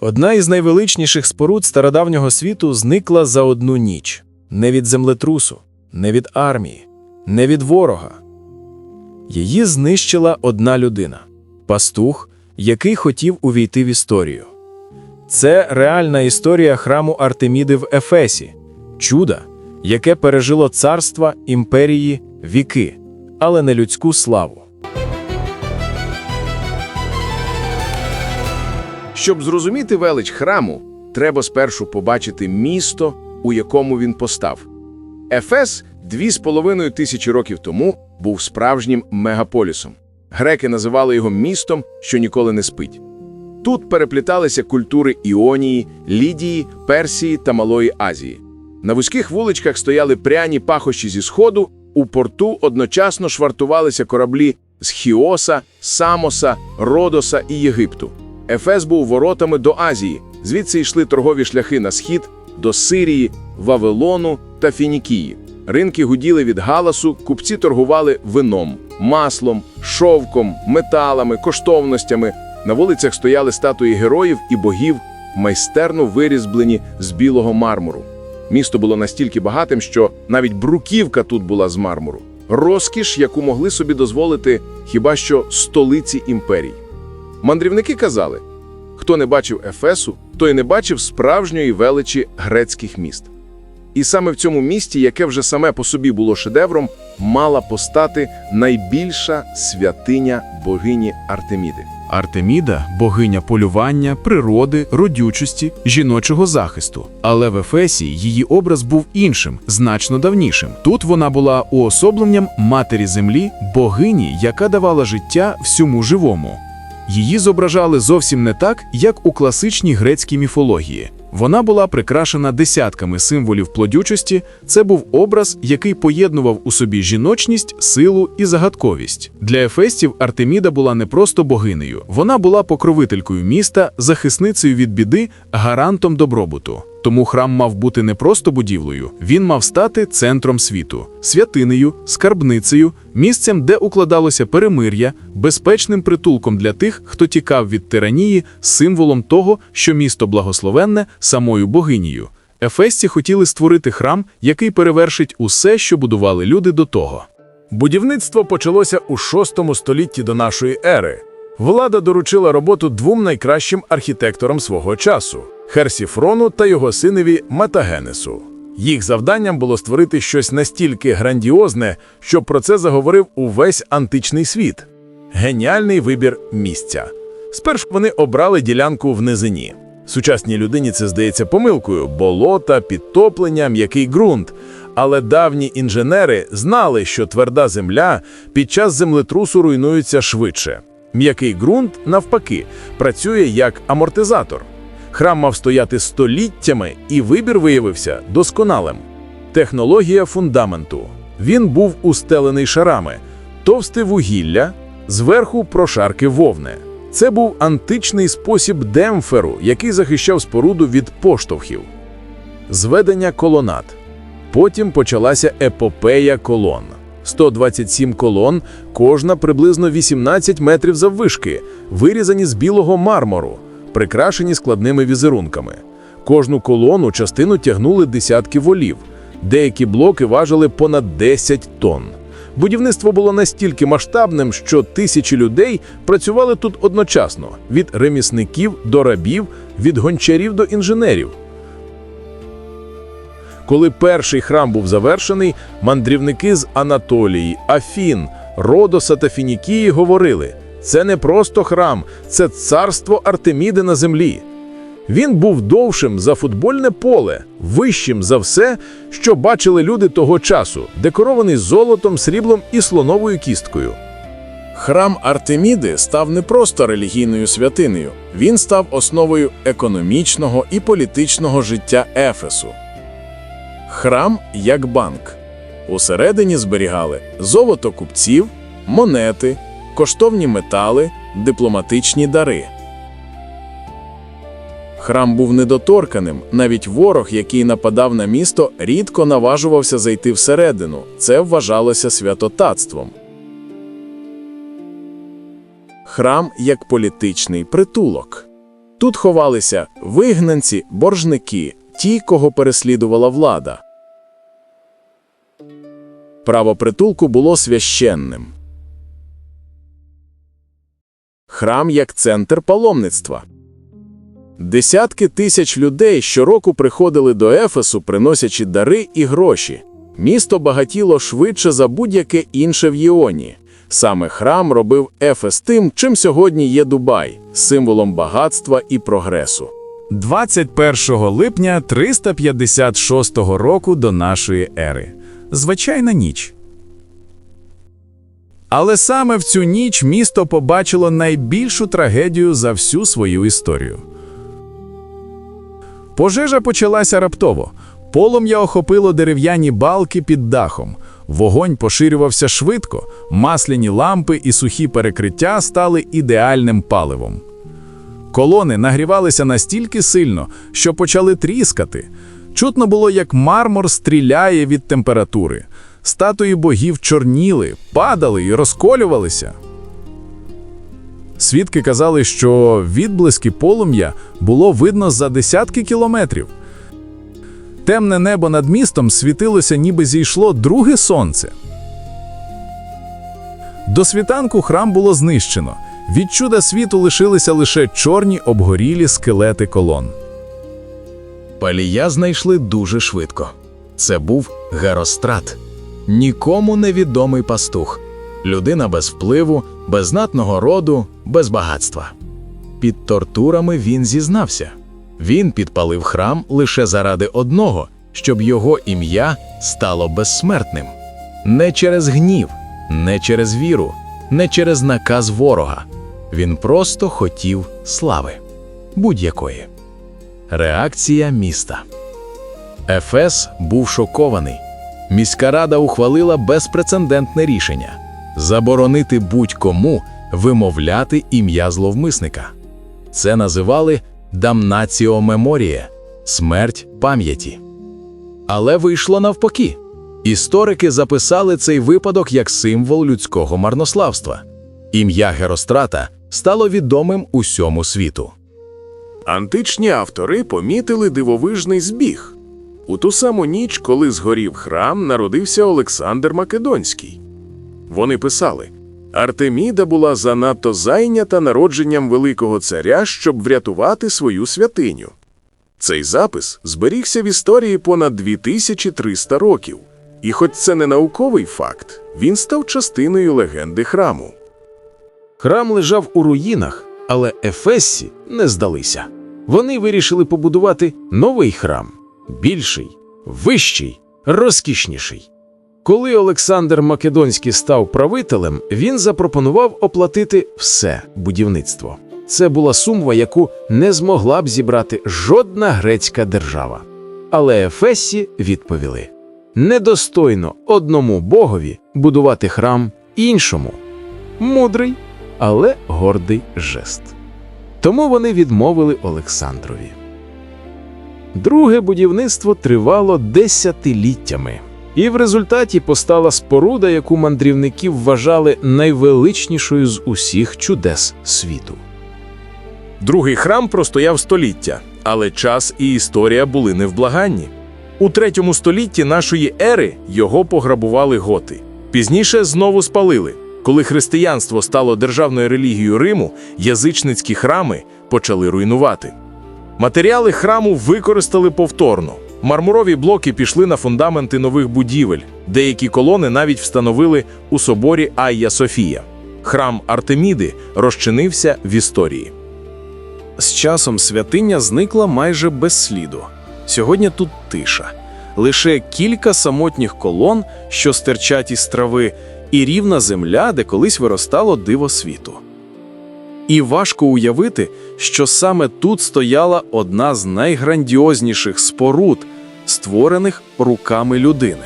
Одна із найвеличніших споруд стародавнього світу зникла за одну ніч. Не від землетрусу, не від армії, не від ворога. Її знищила одна людина пастух, який хотів увійти в історію. Це реальна історія храму Артеміди в Ефесі, чуда, яке пережило царства, імперії, віки, але не людську славу. Щоб зрозуміти велич храму, треба спершу побачити місто, у якому він постав. Ефес дві з половиною тисячі років тому був справжнім мегаполісом. Греки називали його містом, що ніколи не спить. Тут перепліталися культури Іонії, Лідії, Персії та Малої Азії. На вузьких вуличках стояли пряні пахощі зі сходу, у порту одночасно швартувалися кораблі з Хіоса, Самоса, Родоса і Єгипту. Ефес був воротами до Азії, звідси йшли торгові шляхи на схід, до Сирії, Вавилону та Фінікії. Ринки гуділи від галасу, купці торгували вином, маслом, шовком, металами, коштовностями. На вулицях стояли статуї героїв і богів, майстерно вирізблені з білого мармуру. Місто було настільки багатим, що навіть бруківка тут була з мармуру. Розкіш, яку могли собі дозволити хіба що столиці імперій. Мандрівники казали: хто не бачив Ефесу, той не бачив справжньої величі грецьких міст. І саме в цьому місті, яке вже саме по собі було шедевром, мала постати найбільша святиня богині Артеміди. Артеміда богиня полювання, природи, родючості, жіночого захисту. Але в Ефесі її образ був іншим, значно давнішим. Тут вона була уособленням матері землі, богині, яка давала життя всьому живому. Її зображали зовсім не так, як у класичній грецькій міфології. Вона була прикрашена десятками символів плодючості. Це був образ, який поєднував у собі жіночність, силу і загадковість. Для ефестів Артеміда була не просто богинею, вона була покровителькою міста, захисницею від біди, гарантом добробуту. Тому храм мав бути не просто будівлею, він мав стати центром світу, святинею, скарбницею, місцем, де укладалося перемир'я, безпечним притулком для тих, хто тікав від тиранії, символом того, що місто благословенне самою богинею. Ефесці хотіли створити храм, який перевершить усе, що будували люди до того. Будівництво почалося у VI столітті до нашої ери. Влада доручила роботу двом найкращим архітекторам свого часу Херсіфрону та його синові Метагенесу. Їх завданням було створити щось настільки грандіозне, щоб про це заговорив увесь античний світ. Геніальний вибір місця. Спершу вони обрали ділянку в низині. Сучасній людині це здається помилкою: болота, підтоплення, м'який ґрунт. Але давні інженери знали, що тверда земля під час землетрусу руйнується швидше. М'який ґрунт, навпаки, працює як амортизатор. Храм мав стояти століттями, і вибір виявився досконалим. Технологія фундаменту. Він був устелений шарами, товсте вугілля, зверху прошарки вовни. Це був античний спосіб демпферу, який захищав споруду від поштовхів. Зведення колонад. Потім почалася епопея колон. 127 колон, кожна приблизно 18 метрів заввишки, вирізані з білого мармуру, прикрашені складними візерунками. Кожну колону частину тягнули десятки волів. Деякі блоки важили понад 10 тонн. Будівництво було настільки масштабним, що тисячі людей працювали тут одночасно: від ремісників до рабів, від гончарів до інженерів. Коли перший храм був завершений, мандрівники з Анатолії, Афін, Родоса та Фінікії говорили: це не просто храм, це царство Артеміди на землі. Він був довшим за футбольне поле, вищим за все, що бачили люди того часу, декорований золотом, сріблом і слоновою кісткою. Храм Артеміди став не просто релігійною святинею, він став основою економічного і політичного життя Ефесу. Храм як банк. Усередині зберігали золото купців, монети, коштовні метали, дипломатичні дари. Храм був недоторканим, навіть ворог, який нападав на місто, рідко наважувався зайти всередину. Це вважалося святотатством. Храм як політичний притулок. Тут ховалися вигнанці, боржники, ті, кого переслідувала влада. Право притулку було священним. Храм як центр паломництва. Десятки тисяч людей щороку приходили до Ефесу, приносячи дари і гроші. Місто багатіло швидше за будь-яке інше в Єоні. Саме храм робив Ефес тим, чим сьогодні є Дубай символом багатства і прогресу. 21 липня 356 року до нашої ери. Звичайна ніч. Але саме в цю ніч місто побачило найбільшу трагедію за всю свою історію. Пожежа почалася раптово. Полум'я охопило дерев'яні балки під дахом. Вогонь поширювався швидко, масляні лампи і сухі перекриття стали ідеальним паливом. Колони нагрівалися настільки сильно, що почали тріскати. Чутно було, як мармур стріляє від температури. Статуї богів чорніли, падали і розколювалися. Свідки казали, що відблиски полум'я було видно за десятки кілометрів. Темне небо над містом світилося, ніби зійшло друге сонце. До світанку храм було знищено. Від чуда світу лишилися лише чорні обгорілі скелети колон. Палія знайшли дуже швидко. Це був Герострат, нікому невідомий пастух, людина без впливу, без знатного роду, без багатства. Під тортурами він зізнався. Він підпалив храм лише заради одного, щоб його ім'я стало безсмертним. Не через гнів, не через віру, не через наказ ворога. Він просто хотів слави будь-якої. Реакція міста. Ефес був шокований. Міська рада ухвалила безпрецедентне рішення заборонити будь-кому вимовляти ім'я зловмисника. Це називали дамнаціо меморіє смерть пам'яті. Але вийшло навпаки. Історики записали цей випадок як символ людського марнославства. Ім'я Герострата стало відомим усьому світу. Античні автори помітили дивовижний збіг. У ту саму ніч, коли згорів храм, народився Олександр Македонський. Вони писали: Артеміда була занадто зайнята народженням великого царя, щоб врятувати свою святиню. Цей запис зберігся в історії понад 2300 років. І хоч це не науковий факт, він став частиною легенди храму. Храм лежав у руїнах, але Ефесці не здалися. Вони вирішили побудувати новий храм більший, вищий, розкішніший. Коли Олександр Македонський став правителем, він запропонував оплатити все будівництво. Це була сума, яку не змогла б зібрати жодна грецька держава. Але Ефесі відповіли: недостойно одному богові будувати храм іншому. Мудрий, але гордий жест. Тому вони відмовили Олександрові. Друге будівництво тривало десятиліттями, і в результаті постала споруда, яку мандрівники вважали найвеличнішою з усіх чудес світу. Другий храм простояв століття, але час і історія були невблаганні. У третьому столітті нашої ери його пограбували готи. Пізніше знову спалили. Коли християнство стало державною релігією Риму, язичницькі храми почали руйнувати. Матеріали храму використали повторно. Мармурові блоки пішли на фундаменти нових будівель. Деякі колони навіть встановили у соборі Айя Софія. Храм Артеміди розчинився в історії. З часом святиня зникла майже без сліду. Сьогодні тут тиша. Лише кілька самотніх колон, що стирчать із трави, і рівна земля, де колись виростало диво світу. І важко уявити, що саме тут стояла одна з найграндіозніших споруд, створених руками людини.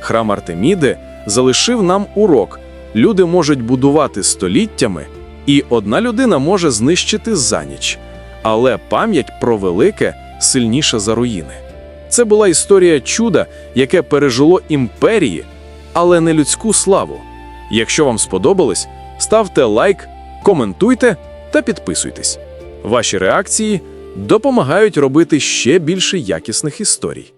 Храм Артеміди залишив нам урок: люди можуть будувати століттями, і одна людина може знищити за ніч. Але пам'ять про велике сильніша за руїни. Це була історія чуда, яке пережило імперії, але не людську славу. Якщо вам сподобалось, ставте лайк, коментуйте та підписуйтесь. Ваші реакції допомагають робити ще більше якісних історій.